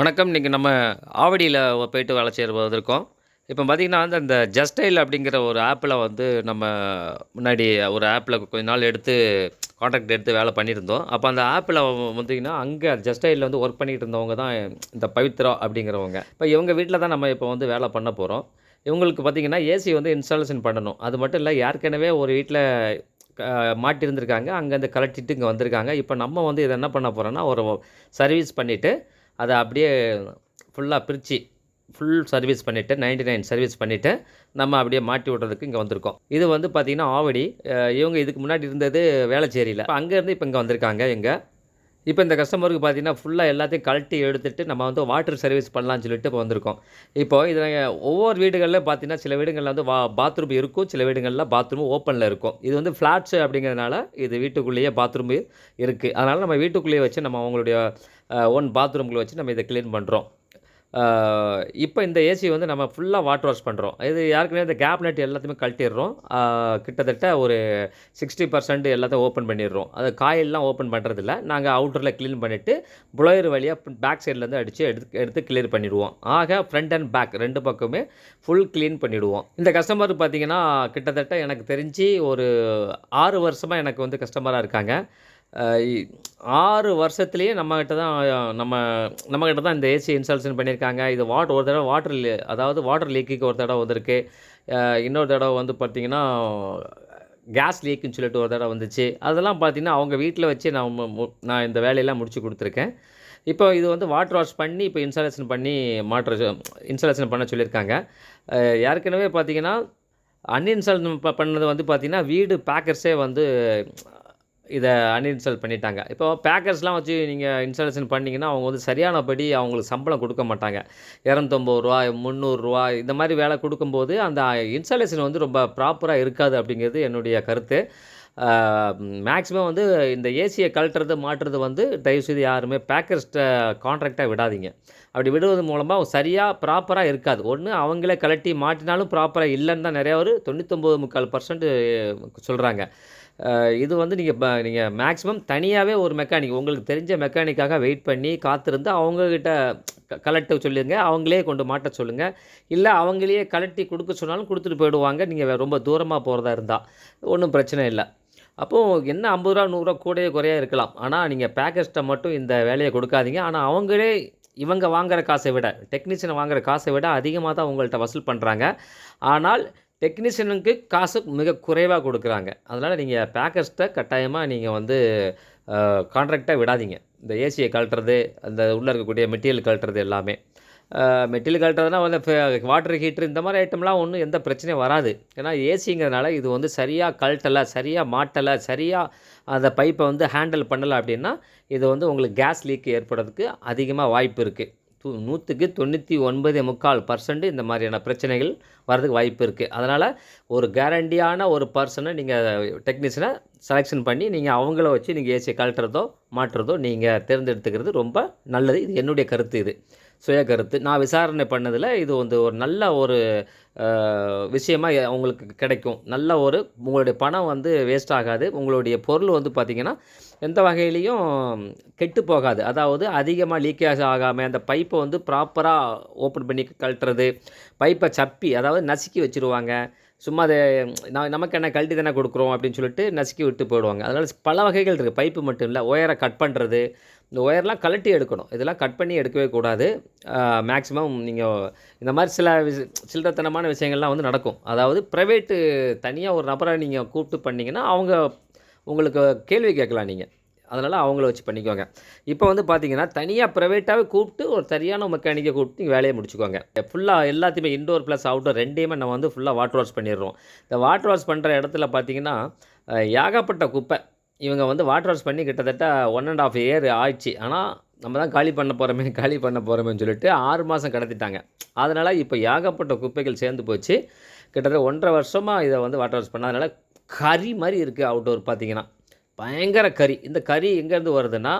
வணக்கம். இன்றைக்கி நம்ம ஆவடியில் போயிட்டு வேலை செய்கிற வந்திருக்கோம் இப்போ பார்த்திங்கன்னா வந்து அந்த ஜஸ்டைல் அப்படிங்கிற ஒரு ஆப்பில் வந்து நம்ம முன்னாடி ஒரு ஆப்பில் கொஞ்ச நாள் எடுத்து கான்ட்ராக்ட் எடுத்து வேலை பண்ணியிருந்தோம். அப்போ அந்த ஆப்பில் வந்தீங்கன்னா அங்கே ஜஸ்டைலில் வந்து ஒர்க் பண்ணிகிட்டு இருந்தவங்க தான் இந்த பவித்ரா அப்படிங்கிறவங்க. இப்போ இவங்க வீட்டில் தான் நம்ம இப்போ வந்து வேலை பண்ண போகிறோம் இவங்களுக்கு பார்த்திங்கன்னா ஏசி வந்து இன்ஸ்டாலேஷன் பண்ணணும். அது மட்டும் இல்லை ஏற்கனவே ஒரு வீட்டில் மாட்டியிருந்திருக்காங்க அங்கேருந்து கலட்டிட்டு இங்கே வந்திருக்காங்க. இப்போ நம்ம வந்து இதை என்ன பண்ண போகிறோன்னா ஒரு சர்வீஸ் பண்ணிவிட்டு அதை அப்படியே ஃபுல்லாக பிரித்து ஃபுல் சர்வீஸ் பண்ணிவிட்டு நைன்டி நைன் சர்வீஸ் பண்ணிவிட்டு நம்ம அப்படியே மாட்டி விட்றதுக்கு இங்கே வந்திருக்கோம். இது வந்து பார்த்திங்கன்னா ஆவடி இவங்க இதுக்கு முன்னாடி இருந்தது வேளச்சேரியில். இப்போ அங்கேருந்து இப்போ இங்கே வந்திருக்காங்க இங்கே இப்போ இந்த கஸ்டமருக்கு பார்த்தீங்கன்னா ஃபுல்லாக எல்லாத்தையும் கழட்டி எடுத்துட்டு நம்ம வந்து வாட்டர் சர்வீஸ் பண்ணலாம்னு சொல்லிட்டு இப்போ வந்திருக்கோம். இப்போ இதில் ஒவ்வொரு வீடுகளில் பார்த்தீங்கன்னா சில வீடுகளில் வந்து வா பாத்ரூம் இருக்கும் சில வீடுகளில் பாத்ரூம் ஓப்பனில் இருக்கும். இது வந்து ஃப்ளாட்ஸு அப்படிங்கிறதுனால இது வீட்டுக்குள்ளேயே பாத்ரூம் இருக்குது அதனால் நம்ம வீட்டுக்குள்ளேயே வச்சு நம்ம அவங்களுடைய ஓன் பாத்ரூம்களை வச்சு நம்ம இதை க்ளீன் பண்ணுறோம் இப்போ இந்த ஏசி வந்து நம்ம ஃபுல்லாக வாட்டர் வாஷ் பண்ணுறோம் இது யாருக்குமே இந்த கேப் நெட் எல்லாத்தையுமே கழட்டிடுறோம். கிட்டத்தட்ட ஒரு சிக்ஸ்டி பர்சன்ட் எல்லாத்தையும் ஓப்பன் பண்ணிடுறோம். அது காயிலெலாம் ஓப்பன் பண்ணுறதில்ல நாங்கள் அவுட்டரில் க்ளீன் பண்ணிவிட்டு புலோயர் வழியாக பேக் சைட்லேருந்து அடித்து எடுத்து எடுத்து கிளியர் பண்ணிவிடுவோம் ஆக ஃப்ரண்ட் அண்ட் பேக் ரெண்டு பக்கமே ஃபுல் க்ளீன் பண்ணிவிடுவோம் இந்த கஸ்டமர் பார்த்திங்கன்னா கிட்டத்தட்ட எனக்கு தெரிஞ்சு ஒரு ஆறு வருஷமாக எனக்கு வந்து கஸ்டமராக இருக்காங்க. ஆறு வருஷத்துலேயே நம்மக்கிட்ட தான் நம்ம நம்மக்கிட்ட தான் இந்த ஏசி இன்ஸ்டாலேஷன் பண்ணியிருக்காங்க. இது வாட் ஒரு தடவை வாட்டர் அதாவது வாட்டர் லீக்குக்கு ஒரு தடவை வந்திருக்கு. இன்னொரு தடவை வந்து பார்த்திங்கன்னா கேஸ் லீக்குன்னு சொல்லிட்டு ஒரு தடவை வந்துச்சு. அதெல்லாம் பார்த்திங்கன்னா அவங்க வீட்டில் வச்சு நான் மு- மு- நான் இந்த வேலையெல்லாம் முடிச்சு கொடுத்துருக்கேன். இப்போ இது வந்து வாட்டர் வாஷ் பண்ணி இப்போ இன்ஸ்டாலேஷன் பண்ணி மாற்ற இன்ஸ்டாலேஷன் பண்ண சொல்லியிருக்காங்க. ஏற்கனவே பார்த்திங்கன்னா அன்இன்ஸ்டால் பண்ணது வந்து பார்த்திங்கன்னா வீடு பேக்கர்ஸே வந்து இதை அன்இன்ஸ்டால் பண்ணிட்டாங்க. இப்போ பேக்கர்ஸ்லாம் வச்சு நீங்கள் இன்ஸ்டாலேஷன் பண்ணிங்கன்னா அவங்க வந்து சரியானபடி அவங்களுக்கு சம்பளம் கொடுக்க மாட்டாங்க. இரநூத்தொம்பது ரூபா முந்நூறுரூவா இந்த மாதிரி வேலை கொடுக்கும்போது அந்த இன்ஸ்டாலேஷன் வந்து ரொம்ப ப்ராப்பராக இருக்காது அப்படிங்கிறது என்னுடைய கருத்து. மேக்ஸிமம் வந்து இந்த ஏசியை கழட்டுறது மாட்டுறது வந்து தயவுசெய்து யாருமே பேக்கர்ஸ்ட்டை கான்ட்ராக்டாக விடாதீங்க. அப்படி விடுவது மூலமாக சரியாக ப்ராப்பராக இருக்காது. ஒன்று அவங்களே கழட்டி மாட்டினாலும் ப்ராப்பராக இல்லைன்னு தான் நிறையா ஒரு தொண்ணூத்தொம்பது முக்கால் பர்சன்ட் சொல்கிறாங்க இது வந்து நீங்கள் நீங்கள் மேக்ஸிமம் தனியாகவே ஒரு மெக்கானிக் உங்களுக்கு தெரிஞ்ச மெக்கானிக்காக வெயிட் பண்ணி காத்திருந்து அவங்கக்கிட்ட க- கலட்ட சொல்லிடுங்க அவங்களே கொண்டு மாட்ட சொல்லுங்கள் இல்லை அவங்களையே கலட்டி கொடுக்க சொன்னாலும் கொடுத்துட்டு போயிடுவாங்க. நீங்கள் ரொம்ப தூரமாக போகிறதா இருந்தால் ஒன்றும் பிரச்சனை இல்லை. அப்போது என்ன ஐம்பது ரூபா நூறுரூவா கூடயே குறையா இருக்கலாம். ஆனால் நீங்கள் பேக்கர்ஸ்ட்டை மட்டும் இந்த வேலையை கொடுக்காதீங்க. ஆனால் அவங்களே இவங்க வாங்குற காசை விட டெக்னீஷியன் வாங்குற காசை விட அதிகமாக தான் உங்கள்கிட்ட வசூல் பண்ணுறாங்க ஆனால் டெக்னீஷியனுக்கு காசு மிக குறைவாக கொடுக்குறாங்க. அதனால் நீங்கள் பேக்கர்ஸ்ட்டை கட்டாயமாக நீங்கள் வந்து கான்ட்ராக்டாக விடாதீங்க. இந்த ஏசியை கழட்டுறது அந்த உள்ளே இருக்கக்கூடிய மெட்டீரியல் கழட்டுறது எல்லாமே. மெட்டீரியல் கழட்டுறதுனா வந்து வாட்டர் ஹீட்ரு இந்த மாதிரி ஐட்டம்லாம் ஒன்றும் எந்த பிரச்சனையும் வராது. ஏன்னா ஏசிங்கிறதுனால இது வந்து சரியாக கழட்டலை சரியாக மாட்டலை சரியாக அந்த பைப்பை வந்து ஹேண்டில் பண்ணலை அப்படின்னா இது வந்து உங்களுக்கு கேஸ் லீக் ஏற்படுறதுக்கு அதிகமாக வாய்ப்பு இருக்குது நூற்றுக்கு தொண்ணூற்றி ஒன்பது முக்கால் பர்சன்ட் இந்த மாதிரியான பிரச்சனைகள் வரதுக்கு வாய்ப்பு இருக்குது அதனால் ஒரு கேரண்டியான ஒரு பர்சனை நீங்கள் டெக்னீஷியனை செலெக்ஷன் பண்ணி நீங்கள் அவங்கள வச்சு நீங்கள் ஏசியை கழட்டுறதோ மாற்றுறதோ நீங்கள் தேர்ந்தெடுத்துக்கிறது ரொம்ப நல்லது. இது என்னுடைய கருத்து இது. சுய கருத்து. நான் விசாரணை பண்ணதில் இது வந்து ஒரு நல்ல ஒரு விஷயமாக உங்களுக்கு கிடைக்கும். நல்ல ஒரு உங்களுடைய பணம் வந்து வேஸ்ட் ஆகாது. உங்களுடைய பொருள் வந்து பார்த்திங்கன்னா எந்த வகையிலையும் கெட்டு போகாது. அதாவது அதிகமாக லீக்கேஜ் ஆகாமல் அந்த பைப்பை வந்து ப்ராப்பராக ஓப்பன் பண்ணி கழட்டுறது பைப்பை சப்பி அதாவது நசுக்கி வச்சுருவாங்க. சும்மா அதை நான் நமக்கு என்ன கழட்டி தானே கொடுக்குறோம் அப்படின்னு சொல்லிட்டு நசுக்கி விட்டு போயிடுவாங்க. அதனால் பல வகைகள் இருக்குது பைப்பு மட்டும் இல்லை ஒயரை கட் பண்ணுறது இந்த ஒயர்லாம் கழட்டி எடுக்கணும். இதெல்லாம் கட் பண்ணி எடுக்கவே கூடாது. மேக்ஸிமம் நீங்கள் இந்த மாதிரி சில விஷ சில்லறத்தனமான விஷயங்கள்லாம் வந்து நடக்கும். அதாவது ப்ரைவேட்டு தனியாக ஒரு நபரை நீங்கள் கூப்பிட்டு பண்ணிங்கன்னா அவங்க உங்களுக்கு கேள்வி கேட்கலாம் நீங்கள் அதனால் அவங்கள வச்சு பண்ணிக்கோங்க. இப்போ வந்து பார்த்தீங்கன்னா தனியாக ப்ரைவேட்டாகவே கூப்பிட்டு ஒரு சரியான மெக்கானிக்கை கூப்பிட்டு நீங்கள் வேலையை முடிச்சுக்கோங்க. ஃபுல்லாக எல்லாத்தையுமே இன்டோர் ப்ளஸ் அவுட்டோர் ரெண்டையுமே நம்ம வந்து ஃபுல்லாக வாட்டர் வாஷ் பண்ணிடுறோம். இந்த வாட்டர் வாஷ் பண்ணுற இடத்துல பார்த்தீங்கன்னா ஏகப்பட்ட குப்பை. இவங்க வந்து வாட்டர் வாஷ் பண்ணி கிட்டத்தட்ட ஒன் அண்ட் ஆஃப் இயர் ஆயிடுச்சு. ஆனால் நம்ம தான் காலி பண்ண போகிறோமே காலி பண்ண போகிறோமேன்னு சொல்லிட்டு ஆறு மாதம் கடத்திட்டாங்க. அதனால் இப்போ ஏகப்பட்ட குப்பைகள் சேர்ந்து போச்சு. கிட்டத்தட்ட ஒன்றரை வருஷமாக இதை வந்து வாட்டர் வாஷ் பண்ணாதனால கறி மாதிரி இருக்குது அவுட்டோர் பார்த்தீங்கன்னா. பயங்கர கறி. இந்த கறி எங்கேருந்து வருதுன்னா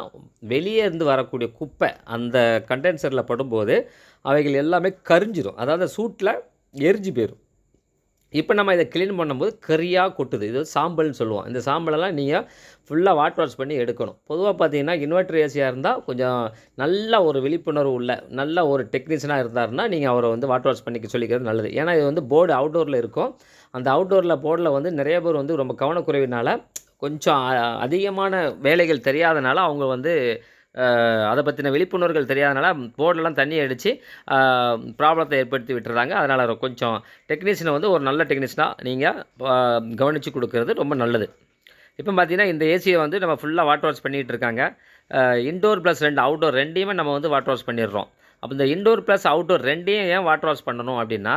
வெளியே இருந்து வரக்கூடிய குப்பை அந்த கண்டென்சரில் படும்போது அவைகள் எல்லாமே கரிஞ்சிடும் அதாவது சூட்டில் எரிஞ்சு போயிடும் இப்போ நம்ம இதை க்ளீன் பண்ணும்போது கரியாக கொட்டுது. இது சாம்பல்னு சொல்லுவோம். இந்த சாம்பலெல்லாம் நீங்கள் ஃபுல்லாக வாட் வாஷ் பண்ணி எடுக்கணும். பொதுவாக பார்த்தீங்கன்னா இன்வெர்டர் ஏசியாக இருந்தால் கொஞ்சம் நல்ல ஒரு விழிப்புணர்வு உள்ள நல்ல ஒரு டெக்னீஷியனாக இருந்தாருன்னா நீங்கள் அவரை வந்து வாட் வாஷ் பண்ணிக்க சொல்லிக்கிறது நல்லது. ஏன்னா இது வந்து போர்டு அவுட்டோரில் இருக்கும். அந்த அவுட்டோரில் போர்டில் வந்து நிறைய பேர் வந்து ரொம்ப கவனக்குறைவினால கொஞ்சம் அதிகமான வேலைகள் தெரியாதனால அவங்க வந்து அதை பற்றின விழிப்புணர்வுகள் தெரியாதனால போர்டெல்லாம் தண்ணி அடித்து ப்ராப்ளத்தை ஏற்படுத்தி விட்டுறாங்க. அதனால் கொஞ்சம் டெக்னீஷியனை வந்து ஒரு நல்ல டெக்னீஷியனாக நீங்கள் கவனித்து கொடுக்கறது ரொம்ப நல்லது. இப்போ பார்த்திங்கன்னா இந்த ஏசியை வந்து நம்ம ஃபுல்லாக வாட்டர் வாஷ் பண்ணிகிட்டு இருக்காங்க. இன்டோர் ப்ளஸ் ரெண்டு அவுட்டோர் ரெண்டையுமே நம்ம வந்து வாட்டர் வாஷ் பண்ணிடுறோம். அப்போ இந்த இன்டோர் ப்ளஸ் அவுட்டோர் ரெண்டையும் ஏன் வாட்டர் வாஷ் பண்ணணும் அப்படின்னா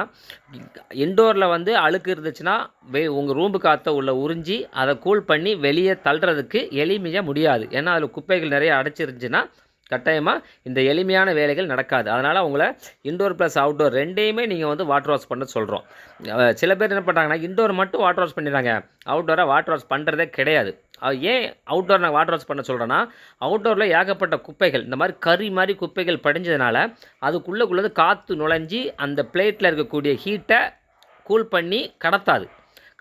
இன்டோரில் வந்து அழுக்கு இருந்துச்சுன்னா வெ உங்கள் ரூம்பு காற்றை உள்ள உறிஞ்சி அதை கூல் பண்ணி வெளியே தள்ளுறதுக்கு எளிமையாக முடியாது. ஏன்னா அதில் குப்பைகள் நிறைய அடைச்சிருந்துச்சுன்னா கட்டாயமாக இந்த எளிமையான வேலைகள் நடக்காது. அதனால் அவங்கள இன்டோர் ப்ளஸ் அவுட்டோர் ரெண்டையுமே நீங்கள் வந்து வாட்டர் வாஷ் பண்ண சொல்கிறோம் சில பேர் என்ன பண்ணுறாங்கன்னா இன்டோர் மட்டும் வாட்டர் வாஷ் பண்ணிடுறாங்க. அவுட்டோரை வாட்டர் வாஷ் பண்ணுறதே கிடையாது. ஏன் அவுட்டோர் நான் வாட்டர் வாஷ் பண்ண சொல்கிறேன்னா அவுட்டோரில் ஏகப்பட்ட குப்பைகள் இந்த மாதிரி கறி மாதிரி குப்பைகள் படிஞ்சதுனால அதுக்குள்ளக்குள்ளது காற்று நுழைஞ்சி அந்த பிளேட்டில் இருக்கக்கூடிய ஹீட்டை கூல் பண்ணி கடத்தாது.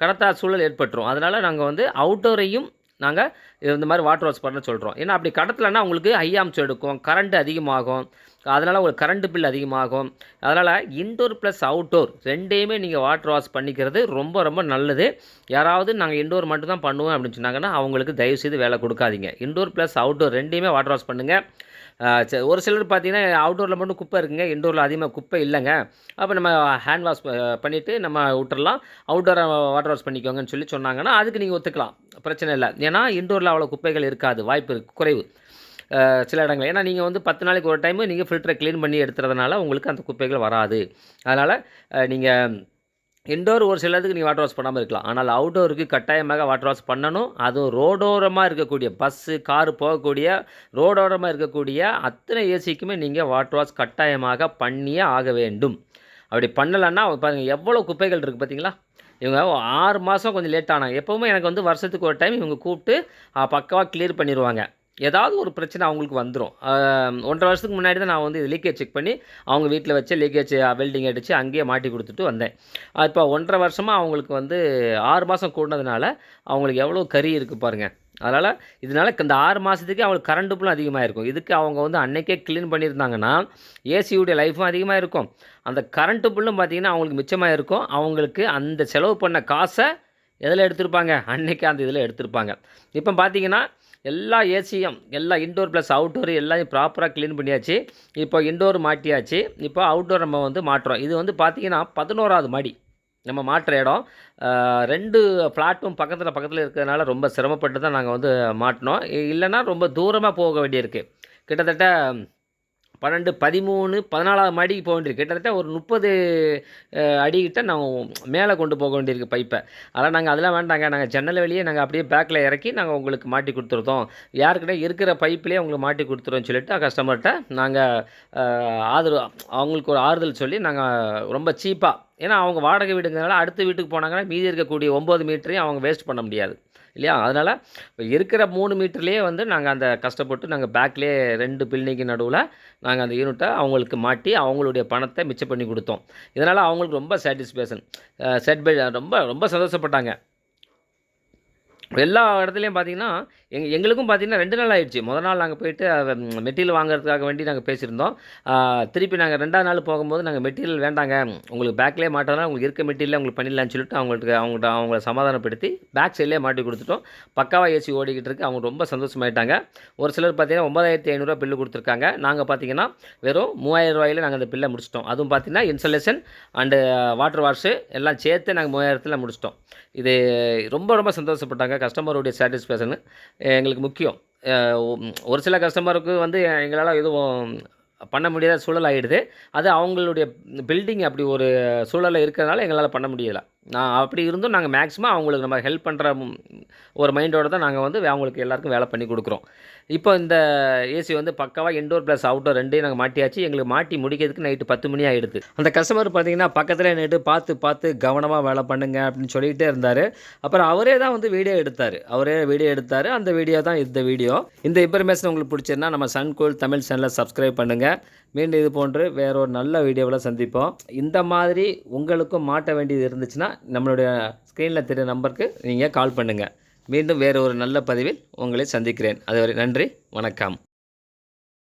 கடத்தாத சூழல் ஏற்பட்டுரும். அதனால் நாங்கள் வந்து அவுட்டோரையும் நாங்கள் இந்த மாதிரி வாட்டர் வாஷ் பண்ண சொல்கிறோம் ஏன்னா அப்படி கடத்தலைன்னா உங்களுக்கு ஹை ஆம்ஸ் எடுக்கும் கரண்ட் அதிகமாகும். அதனால் உங்களுக்கு கரண்ட் பில் அதிகமாகும். அதனால் இன்டோர் ப்ளஸ் அவுட்டோர் ரெண்டையுமே நீங்கள் வாட்டர் வாஷ் பண்ணிக்கிறது ரொம்ப ரொம்ப நல்லது. யாராவது நாங்கள் இன்டோர் மட்டும் தான் பண்ணுவோம் அப்படின்னு சொன்னாங்கன்னா அவங்களுக்கு தயவுசெய்து வேலை கொடுக்காதீங்க. இன்டோர் ப்ளஸ் அவுட்டோர் ரெண்டையுமே வாட்டர் வாஷ் பண்ணுங்கள் ஒரு சிலர் பார்த்தீங்கன்னா அவுட்டோரில் மட்டும் குப்பை இருக்குங்க. இன்டோரில் அதிகமாக குப்பை இல்லைங்க. அப்போ நம்ம ஹேண்ட் வாஷ் பண்ணிவிட்டு நம்ம விட்டுறலாம். அவுட்டோரை வாட்டர் வாஷ் பண்ணிக்கோங்கன்னு சொல்லி சொன்னாங்கன்னா அதுக்கு நீங்கள் ஒத்துக்கலாம். பிரச்சனை இல்லை. ஏன்னா இன்டோரில் அவ்வளோ குப்பைகள் இருக்காது. வாய்ப்பு இருக்குது குறைவு. சில இடங்கள் ஏன்னா நீங்கள் வந்து பத்து நாளைக்கு ஒரு டைம் நீங்கள் ஃபில்டரை க்ளீன் பண்ணி எடுத்துறதுனால உங்களுக்கு அந்த குப்பைகள் வராது. அதனால் நீங்கள் இன்டோர் ஒரு சிலதுக்கு நீங்கள் வாட்டர் வாஷ் பண்ணாமல் இருக்கலாம். ஆனால் அவுட்டோருக்கு கட்டாயமாக வாட்டர் வாஷ் பண்ணணும். அதுவும் ரோடோரமாக இருக்கக்கூடிய பஸ்ஸு காரு போகக்கூடிய ரோடோரமாக இருக்கக்கூடிய அத்தனை ஏசிக்குமே நீங்கள் வாட்டர் வாஷ் கட்டாயமாக பண்ணியே ஆக வேண்டும். அப்படி பண்ணலைன்னா பாருங்கள் எவ்வளோ குப்பைகள் இருக்குது பார்த்தீங்களா இவங்க ஆறு மாதம் கொஞ்சம் லேட் ஆனாங்க. எப்போவுமே எனக்கு வந்து வருஷத்துக்கு ஒரு டைம் இவங்க கூப்பிட்டு பக்காவாக கிளியர் பண்ணிடுவாங்க ஏதாவது ஒரு பிரச்சனை அவங்களுக்கு வந்துடும் ஒன்றரை வருஷத்துக்கு முன்னாடி தான் நான் வந்து இது லீக்கேஜ் செக் பண்ணி அவங்க வீட்டில் வச்சு லீக்கேஜ் வெல்டிங் அடித்து அங்கேயே மாட்டி கொடுத்துட்டு வந்தேன். இப்போ ஒன்றரை வருஷமாக அவங்களுக்கு வந்து ஆறு மாதம் கூடினதுனால அவங்களுக்கு எவ்வளோ கறி இருக்குது பாருங்கள் அதனால் இதனால் இந்த ஆறு மாதத்துக்கு அவங்களுக்கு கரண்ட் பில்லும் அதிகமாக இருக்கும் இதுக்கு அவங்க வந்து அன்னைக்கே க்ளீன் பண்ணியிருந்தாங்கன்னா ஏசியுடைய லைஃப்பும் அதிகமாக இருக்கும் அந்த கரண்ட்டு பில்லும் பார்த்திங்கன்னா அவங்களுக்கு மிச்சமாக இருக்கும் அவங்களுக்கு அந்த செலவு பண்ண காசை எதில் எடுத்திருப்பாங்க? அன்னைக்கு அந்த இதில் எடுத்திருப்பாங்க. இப்போ பார்த்தீங்கன்னா எல்லா ஏசியும் எல்லா இன்டோர் ப்ளஸ் அவுட்டோர் எல்லாத்தையும் ப்ராப்பராக க்ளீன் பண்ணியாச்சு. இப்போ இன்டோர் மாட்டியாச்சு. இப்போ அவுட்டோர் நம்ம வந்து மாட்டுறோம். இது வந்து பார்த்திங்கன்னா பதினோராவது மாடி. நம்ம மாட்டுற இடம். ரெண்டு ஃப்ளாட்டும் பக்கத்தில் பக்கத்தில் இருக்கிறதுனால ரொம்ப சிரமப்பட்டு தான் நாங்கள் வந்து மாட்டினோம். இல்லைன்னா ரொம்ப தூரமாக போக வேண்டியிருக்கு. கிட்டத்தட்ட பன்னெண்டு பதிமூணு பதினாலாவது மாடிக்கு போக வேண்டியிருக்கு. கிட்டத்தட்ட ஒரு முப்பது அடிக்கிட்ட நாங்கள் மேலே கொண்டு போக வேண்டியிருக்கு பைப்பை. அதெல்லாம் நாங்கள் அதெல்லாம் வேண்டாங்க. நாங்கள் ஜன்னல் வெளியே நாங்கள் அப்படியே பேக்கில் இறக்கி நாங்கள் உங்களுக்கு மாட்டி கொடுத்துருந்தோம் யாருக்கிட்ட இருக்கிற பைப்பிலே உங்களுக்கு மாட்டி கொடுத்துருவோம்னு சொல்லிட்டு கஸ்டமர்கிட்ட நாங்கள் ஆதரவு அவங்களுக்கு ஒரு ஆறுதல் சொல்லி நாங்கள் ரொம்ப சீப்பாக ஏன்னா அவங்க வாடகை வீடுங்கிறனால அடுத்த வீட்டுக்கு போனாங்கன்னா மீதி இருக்கக்கூடிய ஒம்பது மீட்டரையும் அவங்க வேஸ்ட் பண்ண முடியாது. இல்லையா? அதனால் இப்போ இருக்கிற மூணு மீட்டர்லேயே வந்து நாங்கள் அந்த கஷ்டப்பட்டு நாங்கள் பேக்லேயே ரெண்டு பில்டிங்கு நடுவில் நாங்கள் அந்த யூனிட்டை அவங்களுக்கு மாட்டி அவங்களுடைய பணத்தை மிச்சம் பண்ணி கொடுத்தோம். இதனால் அவங்களுக்கு ரொம்ப சாட்டிஸ்ஃபேஷன் செட் பை ரொம்ப ரொம்ப சந்தோஷப்பட்டாங்க. எல்லா இடத்துலையும் பார்த்தீங்கன்னா எங் எங்களுக்கும் பார்த்தீங்கன்னா ரெண்டு நாள் ஆயிடுச்சு. முதல் நாள் நாங்கள் போயிட்டு மெட்டீரியல் வாங்குறதுக்காக வேண்டி நாங்கள் பேசியிருந்தோம். திருப்பி நாங்கள் ரெண்டாவது நாள் போகும்போது நாங்கள் மெட்டீரியல் வேண்டாங்க. உங்களுக்கு பேக்லேயே மாட்டோம்னா உங்களுக்கு இருக்க மெட்டீரியல் உங்களுக்கு பண்ணிடலாம்னு சொல்லிட்டு அவங்களுக்கு அவங்கள்ட்ட அவங்கள சமாதானப்படுத்தி பேக் சைட்லேயே மாட்டி கொடுத்துட்டோம். பக்காவாக ஏசி ஓடிக்கிட்டு இருக்கு. அவங்க ரொம்ப சந்தோஷமாயிட்டாங்க. ஒரு சிலர் பார்த்தீங்கன்னா ஒன்பதாயிரத்தி ஐநூறுரூவா பில்லு கொடுத்துருக்காங்க. நாங்கள் பார்த்தீங்கன்னா வெறும் மூவாயிரம் ரூபாயில நாங்கள் அந்த பில்லை முடிச்சிட்டோம். அதுவும் பார்த்தீங்கன்னா இன்சலேஷன் அண்டு வாட்டர் வாஷு எல்லாம் சேர்த்து நாங்கள் மூவாயிரத்தில் முடிச்சிட்டோம். இது ரொம்ப ரொம்ப சந்தோஷப்பட்டாங்க. கஸ்டமருடைய சாட்டிஸ்ஃபேக்ஷனு. எங்களுக்கு முக்கியம். ஒரு சில கஸ்டமருக்கு வந்து எங்களால் எதுவும் பண்ண முடியாத சூழல் ஆகிடுது அது அவங்களுடைய பில்டிங் அப்படி ஒரு சூழலில் இருக்கிறதுனால எங்களால் பண்ண முடியலை. நான் அப்படி இருந்தும் நாங்கள் மேக்ஸிமம் அவங்களுக்கு நம்ம ஹெல்ப் பண்ணுற ஒரு மைண்டோட தான் நாங்கள் வந்து அவங்களுக்கு எல்லாருக்கும் வேலை பண்ணி கொடுக்குறோம். இப்போ இந்த ஏசி வந்து பக்காவாக இன்டோர் ப்ளஸ் அவுட்டோர் ரெண்டையும் நாங்கள் மாட்டியாச்சு. எங்களுக்கு மாட்டி முடிக்கிறதுக்கு நைட்டு பத்து மணி ஆகிடுது அந்த கஸ்டமர் பார்த்தீங்கன்னா பக்கத்தில் நின்று பார்த்து பார்த்து கவனமாக வேலை பண்ணுங்க அப்படின்னு சொல்லிகிட்டே இருந்தார். அப்புறம் அவரே தான் வந்து வீடியோ எடுத்தார். அவரே வீடியோ எடுத்தார். அந்த வீடியோ தான் இந்த வீடியோ இந்த இன்ஃபர்மேஷன் உங்களுக்கு பிடிச்சிருந்தா நம்ம சன் கோல் தமிழ் சேனலை சப்ஸ்கிரைப் பண்ணுங்கள் மீண்டும் இது போன்று வேற ஒரு நல்ல வீடியோவில் சந்திப்போம். இந்த மாதிரி உங்களுக்கும் மாட்ட வேண்டியது இருந்துச்சுன்னா நம்மளுடைய ஸ்க்ரீனில் தெரிய நம்பருக்கு நீங்கள் கால் பண்ணுங்கள் மீண்டும் வேறு ஒரு நல்ல பதிவில் உங்களை சந்திக்கிறேன். அதுவரை நன்றி வணக்கம்.